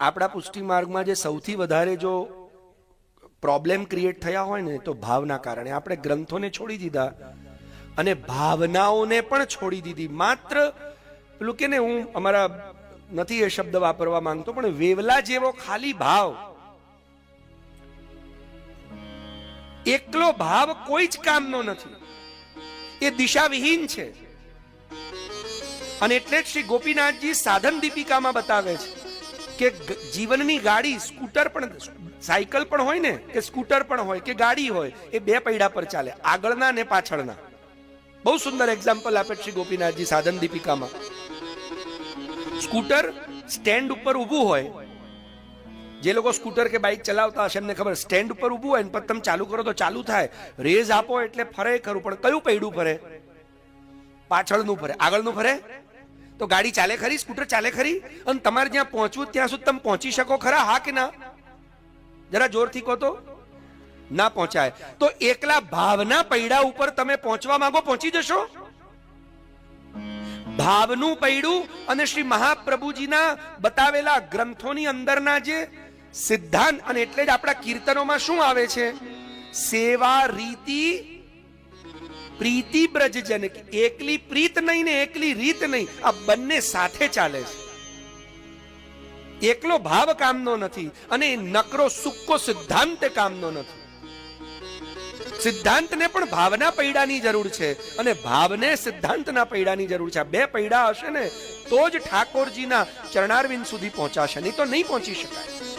આપણા પુષ્ટિ માર્ગમાં જે સૌથી વધારે જો પ્રોબ્લેમ ક્રિએટ થયા હોય ને, તો ભાવના કારણે આપણે ગ્રંથોને છોડી દીધા અને ભાવનાઓને પણ છોડી દીધી. માત્ર, પેલું કે ને, હું અમારા નથી એ શબ્દ વાપરવા માંગતો, પણ વેવલા જેવો ખાલી ભાવ. એકલો ભાવ કોઈ જ કામનો નથી. એ દિશાવિહીન છે. અને એટલે જ શ્રી ગોપીનાથજી સાધન દીપિકામાં બતાવે છે. કે જીવનની ગાડી સ્કૂટર પણ, સાયકલ પણ હોય ને, કે સ્કૂટર પણ હોય, કે ગાડી હોય, એ બે પૈડા પર ચાલે, આગળના ને પાછળના. બહુ સુંદર એક્ઝામ્પલ આપે શ્રી ગોપીનાથજી સાધન દીપિકામાં. સ્કૂટર સ્ટેન્ડ ઉપર ઊભું હોય, જે લોકો સ્કૂટર કે બાઇક ચલાવતા હશે એમને ખબર, સ્ટેન્ડ ઉપર ઊભું હોય પછી તમે ચાલુ કરો તો ચાલુ થાય. રેઝ આપો એટલે ફરે ખરું, પણ કયું પૈડું ફરે? પાછળનું ફરે, આગળનું ફરે? તો ગાડી ચાલે ખરી, સ્કૂટર ચાલે ખરી? અને તમારે જ્યાં પહોંચવું ત્યાં સુધી તમે પહોંચી શકો ખરા, હા કે ના? જરા જોરથી કહો તો. ના પહોંચાય. તો એકલા ભાવના પૈડા ઉપર તમે પહોંચવા માંગો, પહોંચી જશો? ભાવનું પૈડું અને શ્રી મહાપ્રભુજીના બતાવેલા ગ્રંથોની અંદરના જે સિદ્ધાંત, અને એટલે જ આપણા કીર્તનોમાં શું આવે છે? સેવા, રીતિ પ્રીતિ બ્રજજન એકલી પ્રીત નહીં ને એકલી રીત નહીં. આ બંને સાથે ચાલે છે. એકલો ભાવ કામનો નથી અને નકરો સુક્કો સિદ્ધાંત કામનો નથી. સિદ્ધાંતને પણ ભાવના પૈડાની જરૂર છે અને ભાવને સિદ્ધાંતના પૈડાની જરૂર છે. આ બે પૈડા હશે ને, તો જ ઠાકોરજીના ચરણારવિંદ સુધી પહોંચાશે. નહીં તો નહીં પહોંચી શકાય.